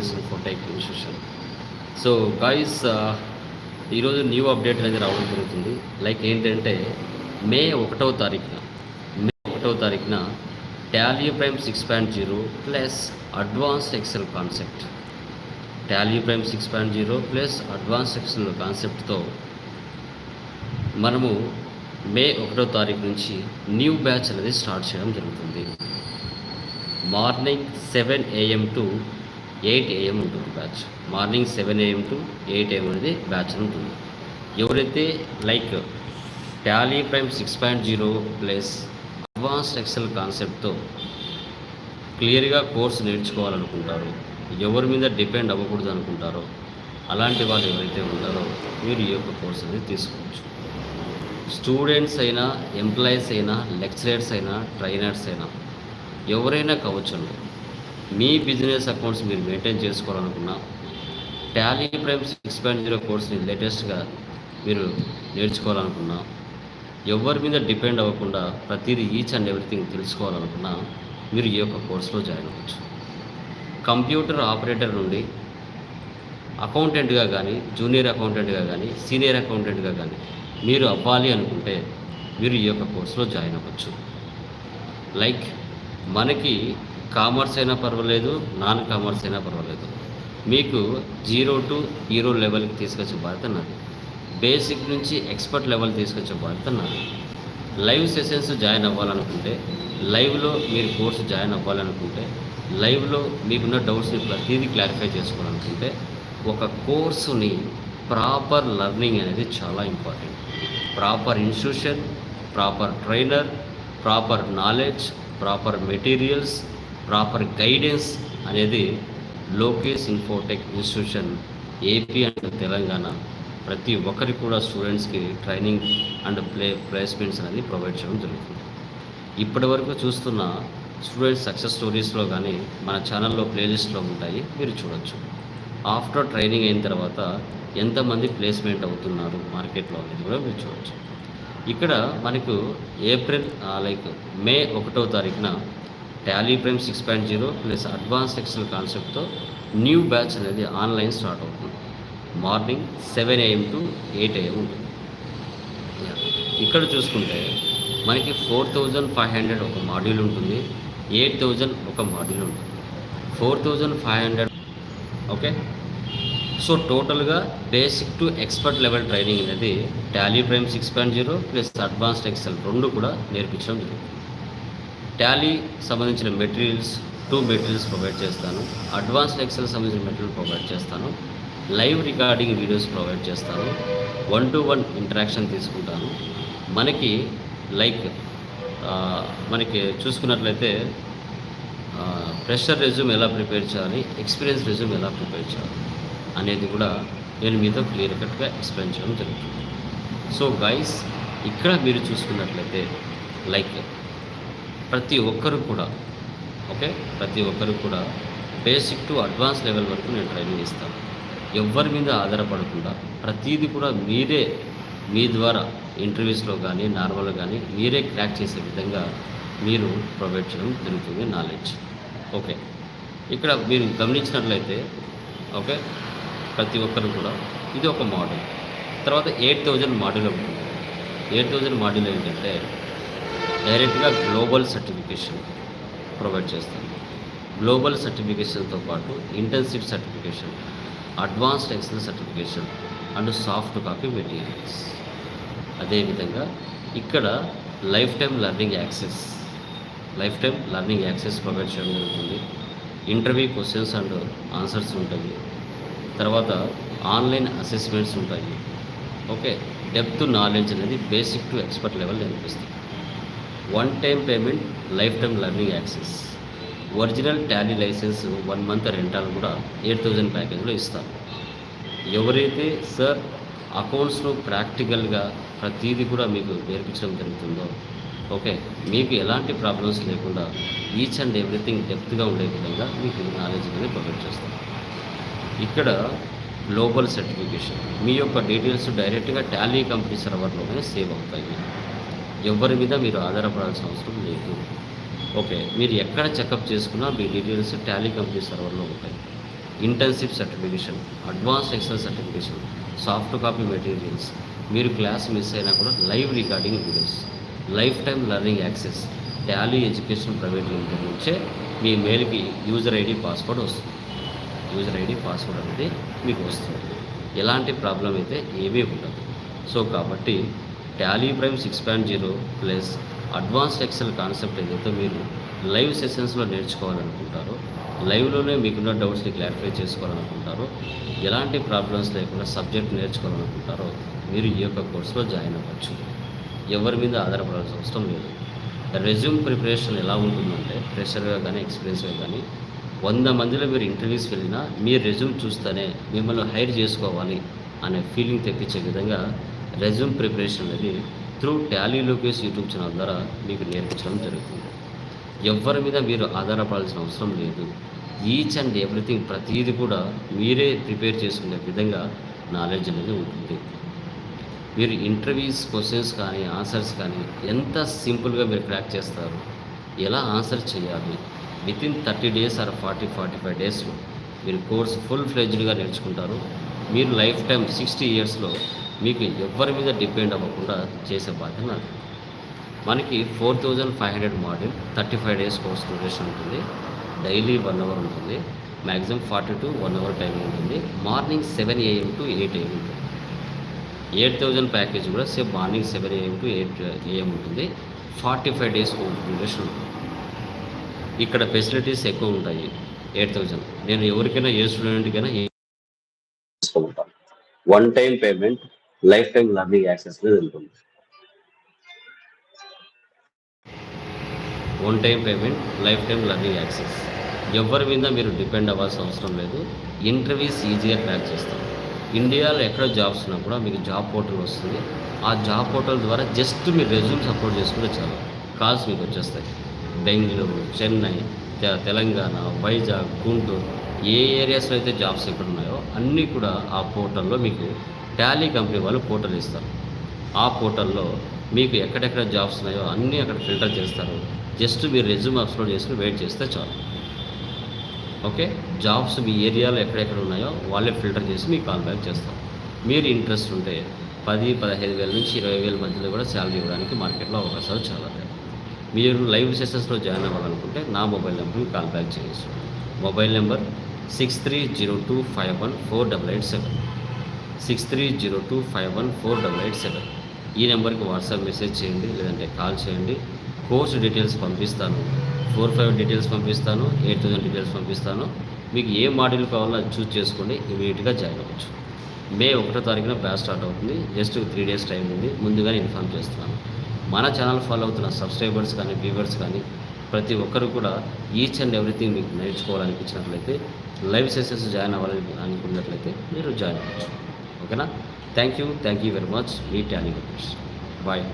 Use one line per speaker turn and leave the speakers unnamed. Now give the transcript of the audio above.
Lokesh Infotech institution so guys ఈరోజు new update అనేది రావడం జరుగుతుంది. లైక్ ఏంటంటే మే ఒకటవ తారీఖున మే ఒకటవ తారీఖున Tally Prime six point zero plus advanced Excel concept Tally Prime six point zero plus advance Excel కాన్సెప్ట్తో మనము మే ఒకటో తారీఖు నుంచి న్యూ బ్యాచ్ అనేది స్టార్ట్ చేయడం జరుగుతుంది. Morning seven AM to eight AM ఉంటుంది batch. Morning seven AM to eight AM అనేది బ్యాచ్ ఉంటుంది. ఎవరైతే like Tally Prime six point zero plus advanced Excel కాన్సెప్ట్తో క్లియర్గా కోర్సు నేర్చుకోవాలనుకుంటారు ఎవరి మీద డిపెండ్ అవ్వకూడదు అనుకుంటారో అలాంటి వాళ్ళు ఎవరైతే ఉన్నారో మీరు ఈ యొక్క కోర్స్ అనేది తీసుకోవచ్చు. స్టూడెంట్స్ అయినా ఎంప్లాయీస్ అయినా లెక్చరర్స్ అయినా ట్రైనర్స్ అయినా ఎవరైనా కావచ్చండి మీ బిజినెస్ అకౌంట్స్ మీరు maintain చేసుకోవాలనుకున్నా Tally Prime six point zero కోర్స్ని లేటెస్ట్గా మీరు నేర్చుకోవాలనుకున్నా ఎవరి మీద డిపెండ్ అవ్వకుండా ప్రతిదీ ఈచ్ అండ్ ఎవ్రీథింగ్ తెలుసుకోవాలనుకున్నా మీరు ఈ యొక్క కోర్సులో జాయిన్ అవ్వచ్చు. కంప్యూటర్ ఆపరేటర్ నుండి అకౌంటెంట్గా కానీ జూనియర్ అకౌంటెంట్గా కానీ సీనియర్ అకౌంటెంట్గా కానీ మీరు అవ్వాలి అనుకుంటే మీరు ఈ యొక్క కోర్సులో జాయిన్ అవ్వచ్చు. లైక్ మనకి కామర్స్ అయినా పర్వాలేదు నాన్ కామర్స్ అయినా పర్వాలేదు. మీకు జీరో టు హీరో లెవెల్కి తీసుకొచ్చే బాధ్యత నాది. బేసిక్ నుంచి ఎక్స్పర్ట్ లెవెల్ తీసుకొచ్చే బాధ్యత నాది. లైవ్ సెషన్స్ జాయిన్ అవ్వాలనుకుంటే లైవ్లో మీరు కోర్సు జాయిన్ అవ్వాలనుకుంటే లైవ్లో మీకున్న డౌట్స్ని ప్రతిదీ క్లారిఫై చేసుకోవాలనుకుంటే ఒక కోర్సుని ప్రాపర్ లెర్నింగ్ అనేది చాలా important. Proper institution proper trainer proper knowledge proper materials proper guidance అనేది Lokesh Infotech institution AP and Telangana ప్రతి ఒక్కరికి కూడా స్టూడెంట్స్కి ట్రైనింగ్ అండ్ ప్లే ప్లేస్మెంట్స్ అనేది ప్రొవైడ్ చేయడం జరుగుతుంది. ఇప్పటి వరకు చూస్తున్న స్టూడెంట్స్ సక్సెస్ స్టోరీస్లో కానీ మన ఛానల్లో ప్లేలిస్ట్లో ఉంటాయి మీరు చూడొచ్చు. ఆఫ్టర్ ట్రైనింగ్ అయిన తర్వాత ఎంతమంది ప్లేస్మెంట్ అవుతున్నారు మార్కెట్లో అనేది కూడా మీరు చూడొచ్చు. ఇక్కడ మనకు ఏప్రిల్ లైక్ మే ఒకటో తారీఖున Tally Prime six point zero plus advance Excel కాన్సెప్ట్తో న్యూ బ్యాచ్ అనేది ఆన్లైన్ స్టార్ట్ అవుతుంది. Morning seven AM to eight AM ఉంటుంది. ఇక్కడ చూసుకుంటే మనకి ఫోర్ థౌజండ్ ఫైవ్ హండ్రెడ్ ఒక మాడ్యూల్ ఉంటుంది. ఎయిట్ థౌజండ్ ఒక మాడ్యూల్ ఉంటుంది. Four thousand five hundred okay so టోటల్గా basic to expert level training అనేది Tally Prime six point zero plus advanced Excel రెండు కూడా నేర్పించడం జరుగుతుంది. టాలీ సంబంధించిన మెటీరియల్స్ టూ మెటీరియల్స్ ప్రొవైడ్ చేస్తాను. అడ్వాన్స్డ్ ఎక్సెల్ సంబంధించిన మెటీరియల్ ప్రొవైడ్ చేస్తాను. లైవ్ రికార్డింగ్ వీడియోస్ ప్రొవైడ్ చేస్తాను. వన్ టు వన్ ఇంటరాక్షన్ తీసుకుంటాను. మనకి లైక్ మనకి చూసుకున్నట్లయితే ప్రెషర్ రెజ్యూమ్ ఎలా ప్రిపేర్ చేయాలి ఎక్స్పీరియన్స్ రెజ్యూమ్ ఎలా ప్రిపేర్ చేయాలి అనేది కూడా నేను మీతో క్లియర్ కట్గా ఎక్స్ప్లెయిన్ చేయడం జరుగుతుంది. సో గైస్ ఇక్కడ మీరు చూసుకున్నట్లయితే లైక్ ప్రతి ఒక్కరు కూడా ఓకే? ప్రతి ఒక్కరు కూడా బేసిక్ టు అడ్వాన్స్ లెవెల్ వరకు నేను ట్రైనింగ్ ఇస్తాను. ఎవరి మీద ఆధారపడకుండా ప్రతీది కూడా మీరే మీ ద్వారా ఇంటర్వ్యూస్లో కానీ నార్మల్గా కానీ మీరే క్రాక్ చేసే విధంగా మీరు ప్రొవైడ్ చేయడం జరుగుతుంది నాలెడ్జ్ ఓకే? ఇక్కడ మీరు గమనించినట్లయితే ఓకే? ప్రతి ఒక్కరు కూడా ఇది ఒక మోడల్. తర్వాత ఎయిట్ థౌజండ్ మోడల్ ఉంటుంది ఎయిట్ థౌజండ్ మోడల్ ఏంటంటే డైరెక్ట్గా గ్లోబల్ సర్టిఫికేషన్ ప్రొవైడ్ చేస్తాం. గ్లోబల్ సర్టిఫికేషన్తో పాటు internship certification advanced Excel certification and soft copy materials. అదేవిధంగా ఇక్కడ lifetime learning access lifetime learning access provide చేయడం జరుగుతుంది. ఇంటర్వ్యూ క్వశ్చన్స్ అండ్ ఆన్సర్స్ ఉంటాయి. తర్వాత ఆన్లైన్ అసెస్మెంట్స్ ఉంటాయి. ఓకే డెప్త్ నాలెడ్జ్ అనేది బేసిక్ టు ఎక్స్పర్ట్ లెవెల్ నేర్పిస్తుంది one time payment lifetime learning access original Tally licence one month రెంటాలు కూడా eight thousand ప్యాకేజ్లో ఇస్తాం. ఎవరైతే సార్ అకౌంట్స్లో ప్రాక్టికల్గా ప్రతీది కూడా మీకు నేర్పించడం జరుగుతుందో ఓకే మీకు ఎలాంటి ప్రాబ్లమ్స్ లేకుండా ఈచ్ అండ్ ఎవ్రీథింగ్ డెప్త్గా ఉండే విధంగా మీకు నాలెడ్జ్ అనేది ప్రొవైడ్ చేస్తాం. ఇక్కడ గ్లోబల్ సర్టిఫికేషన్ మీ యొక్క డీటెయిల్స్ డైరెక్ట్గా టాలీ కంపెనీ సర్వర్లోనే సేవ్ అవుతాయి. ఎవరి మీద మీరు ఆధారపడాల్సిన అవసరం లేదు. ఓకే మీరు ఎక్కడ చెకప్ చేసుకున్నా మీ డీటెయిల్స్ టాలీ కంపెనీ సర్వర్లో ఉంటాయి. Internship certification advanced Excel certification soft copy materials. మీరు క్లాస్ మిస్ అయినా కూడా live recording videos. Lifetime learning access. Tally Education Private Limited నుంచే మీ మెయిల్కి యూజర్ ఐడి పాస్వర్డ్ వస్తుంది. యూజర్ ఐడి పాస్వర్డ్ అనేది మీకు వస్తుంది. ఎలాంటి ప్రాబ్లం అయితే ఏమీ ఉండదు. సో కాబట్టి Tally Prime six point zero plus advanced Excel concept ఏదైతే మీరు లైవ్ సెషన్స్లో నేర్చుకోవాలనుకుంటారో లైవ్లోనే మీకున్న డౌట్స్ని క్లారిఫై చేసుకోవాలనుకుంటారో ఎలాంటి ప్రాబ్లమ్స్ లేకుండా సబ్జెక్ట్ నేర్చుకోవాలనుకుంటారో మీరు ఈ యొక్క కోర్సులో జాయిన్ అవ్వచ్చు. ఎవరి మీద ఆధారపడాల్సిన అవసరం లేదు. రెజ్యూమ్ ప్రిపరేషన్ ఎలా ఉంటుందంటే ఫ్రెషర్గా కానీ ఎక్స్పీరియన్స్గా కానీ వంద మందిలో మీరు ఇంటర్వ్యూస్ వెళ్ళినా మీ రెజ్యూమ్ చూస్తేనే మిమ్మల్ని హైర్ చేసుకోవాలి అనే ఫీలింగ్ తెప్పించే విధంగా రెజ్యూమ్ ప్రిపరేషన్ అనేది through Tally Lokesh YouTube channel ద్వారా మీకు నేర్పించడం జరుగుతుంది. ఎవరి మీద మీరు ఆధారపడాల్సిన అవసరం లేదు. ఈచ్ అండ్ ఎవ్రీథింగ్ ప్రతిదీ కూడా మీరే ప్రిపేర్ చేసుకునే విధంగా నాలెడ్జ్ అనేది ఉంటుంది. మీరు ఇంటర్వ్యూస్ క్వశ్చన్స్ కానీ ఆన్సర్స్ కానీ ఎంత సింపుల్గా మీరు క్రాక్ చేస్తారు ఎలా ఆన్సర్ చేయాలి within thirty days or forty forty five డేస్లో మీరు కోర్స్ ఫుల్ ఫ్లెజ్డ్గా నేర్చుకుంటారు. మీరు లైఫ్ టైం సిక్స్టీ ఇయర్స్లో మీకు ఎవరి మీద డిపెండ్ అవ్వకుండా చేసే బాధ్యత నాకు మనకి four thousand five hundred model thirty five days course duration ఉంటుంది. డైలీ వన్ అవర్ ఉంటుంది. Maximum forty to one hour time ఉంటుంది. Morning seven AM to eight AM ఉంటుంది. ఎయిట్ థౌజండ్ ప్యాకేజ్ కూడా same morning seven AM to eight AM ఉంటుంది. Forty five days duration ఉంటుంది. ఇక్కడ facilities ఎక్కువ ఉంటాయి. Eight thousand. నేను ఎవరికైనా ఏ స్టూడెంట్కైనా one time payment lifetime learning access మీద ఉంటుంది. One time payment lifetime learning access ఎవరి మీద మీరు డిపెండ్ అవ్వాల్సిన అవసరం లేదు. ఇంటర్వ్యూస్ ఈజీగా క్రాక్ చేస్తాం. ఇండియాలో ఎక్కడ జాబ్స్ ఉన్నా కూడా మీకు జాబ్ పోర్టల్ వస్తుంది. ఆ జాబ్ పోర్టల్ ద్వారా జస్ట్ మీరు రెజ్యూమ్ సపోర్ట్ చేసుకుంటే చాలు. కాల్స్ మీకు వచ్చేస్తాయి. బెంగళూరు చెన్నై తెలంగాణ వైజాగ్ గుంటూరు ఏ ఏరియాస్లో అయితే జాబ్స్ ఎక్కడ ఉన్నాయో అన్నీ కూడా ఆ పోర్టల్లో మీకు టాలీ కంపెనీ వాళ్ళు పోర్టల్ ఇస్తారు. ఆ పోర్టల్లో మీకు ఎక్కడెక్కడ జాబ్స్ ఉన్నాయో అన్నీ అక్కడ ఫిల్టర్ చేస్తారు. జస్ట్ మీరు రెజ్యూమ్ అప్లోడ్ చేసుకుని వెయిట్ చేస్తే చాలు. ఓకే జాబ్స్ మీ ఏరియాలో ఎక్కడెక్కడ ఉన్నాయో వాళ్ళే ఫిల్టర్ చేసి మీకు కాల్ బ్యాక్ చేస్తారు. మీరు ఇంట్రెస్ట్ ఉంటే పది పదహైదు వేల నుంచి ఇరవై వేల మధ్యలో కూడా శాలరీ ఇవ్వడానికి మార్కెట్లో అవకాశాలు చాలా ఉన్నాయి. మీరు లైవ్ సెషన్స్లో జాయిన్ అవ్వాలనుకుంటే నా మొబైల్ నెంబర్కి కాల్ బ్యాక్ చేయొచ్చు mobile number six three zero two five one four double eight seven. Six three zero two five one four double eight seven. ఈ నెంబర్కి వాట్సాప్ మెసేజ్ చేయండి లేదంటే కాల్ చేయండి. కోర్స్ డీటెయిల్స్ పంపిస్తాను. ఫోర్ ఫైవ్ డీటెయిల్స్ పంపిస్తాను eight thousand details పంపిస్తాను. మీకు ఏ module కావాలో అది చూస్ చేసుకోండి ఇమీడియట్గా జాయిన్ అవ్వచ్చు. మే ఒకటో తారీఖున బ్యాచ్ స్టార్ట్ అవుతుంది. జస్ట్ త్రీ డేస్ టైం ఉంది. ముందుగానే ఇన్ఫామ్ చేస్తున్నాను. మన ఛానల్ ఫాలో అవుతున్న సబ్స్క్రైబర్స్ కానీ వ్యూవర్స్ కానీ ప్రతి ఒక్కరు కూడా ఈచ్ అండ్ ఎవ్రీథింగ్ మీకు నేర్చుకోవాలనిపించినట్లయితే లైవ్ సెషన్స్ జాయిన్ అవ్వాలని అనుకున్నట్లయితే మీరు జాయిన్ అవ్వచ్చు. ఓకేనా thank you thank you very much me Tally bye